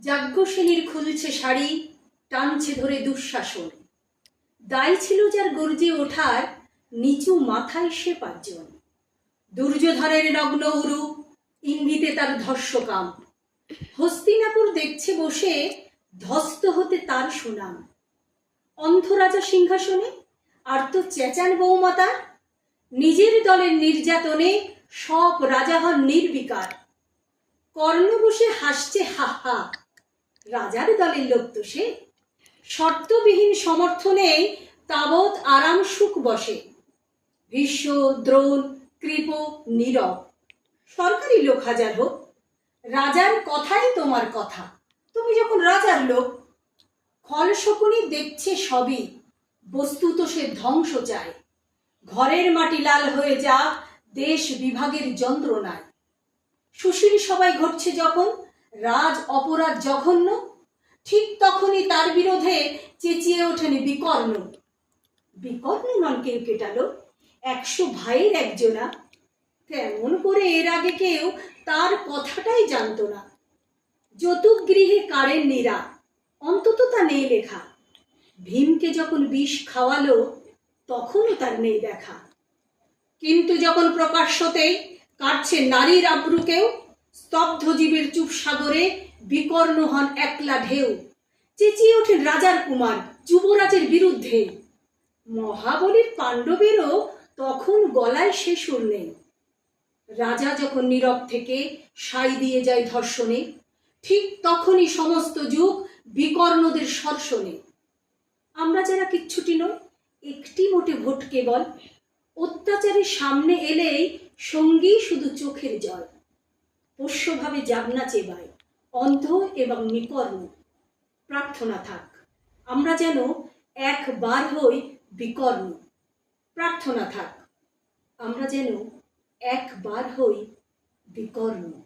যাজ্ঞসেনীর খুলছে শাড়ি, টানছে ধরে দুঃশাসন। দায় ছিল যার গর্জে ওঠার, নিচু মাথায় সে পাঁচজন। দুর্যোধনের নগ্ন উরু, ইঙ্গিতে তার ধর্ষকাম। হস্তিনাপুর দেখছে বসে ধস্ত হতে তার সুনাম। অন্ধরাজা সিংহাসনে, আর তো চেঁচান বৌমাতা নিজের দলের নির্যাতনে, সব রাজা হন নির্বিকার। কর্ণ বসে হাসছে, হা হা। রাজার দলের লোক তো সে। শর্তবিহীন সমর্থনেই তাবৎ আরাম সুখ বসে। ভীষ্ম, দ্রোণ, কৃপ, নীরব। সরকারি লোক হাজার হোক, রাজার কথাই তোমার কথা। তুমি যখন রাজার লোক, খল শকুনি দেখছে সবই, বস্তুত সে ধ্বংস চায়। ঘরের মাটি লাল হয়ে যা দেশ বিভাগের যন্ত্রণায়। সুশীল সবাই ঘটছে যখন রাজ অপরাধ জঘন্য, ঠিক তখনই তার বিরোধে চেঁচিয়ে ওঠেন বিকর্ণ। বিকর্ণ নন কেউ কেটালো, একশো ভাইয়ের একজনা। তেমন করে এর আগে কেউ তার কথাটাই জানতো না। যতুক গৃহে কারেন নীরা, অন্তত তা নেই লেখা। ভীমকে যখন বিষ খাওয়ালো, তখনও তার নেই দেখা। কিন্তু যখন প্রকাশ্যতেই কাটছে নারীর আব্রুকেও স্তব্ধ জীবের চুপ সাগরে বিকর্ণ হন একলা ঢেউ। চেঁচিয়ে ওঠেন রাজার কুমার যুবরাজের বিরুদ্ধে। মহাবলীর পাণ্ডবেরও তখন গলায় সে নেই। রাজা যখন নীরব থেকে সাই দিয়ে যায় ধর্ষণে, ঠিক তখনই সমস্ত যুগ বিকর্ণদের সর্ষণে আমরা যারা কিচ্ছুটি নয় একটি মোটে ভোট কেবল। অত্যাচারের সামনে এলেই সঙ্গী শুধু চোখের জল। পোষ্যভাবে যাবনা চেবায়, অন্ধ এবং নিকর্ণ। প্রার্থনা থাক। আমরা যেন একবার হই বিকর্ণ। প্রার্থনা থাক। আমরা যেন একবার হই বিকর্ণ।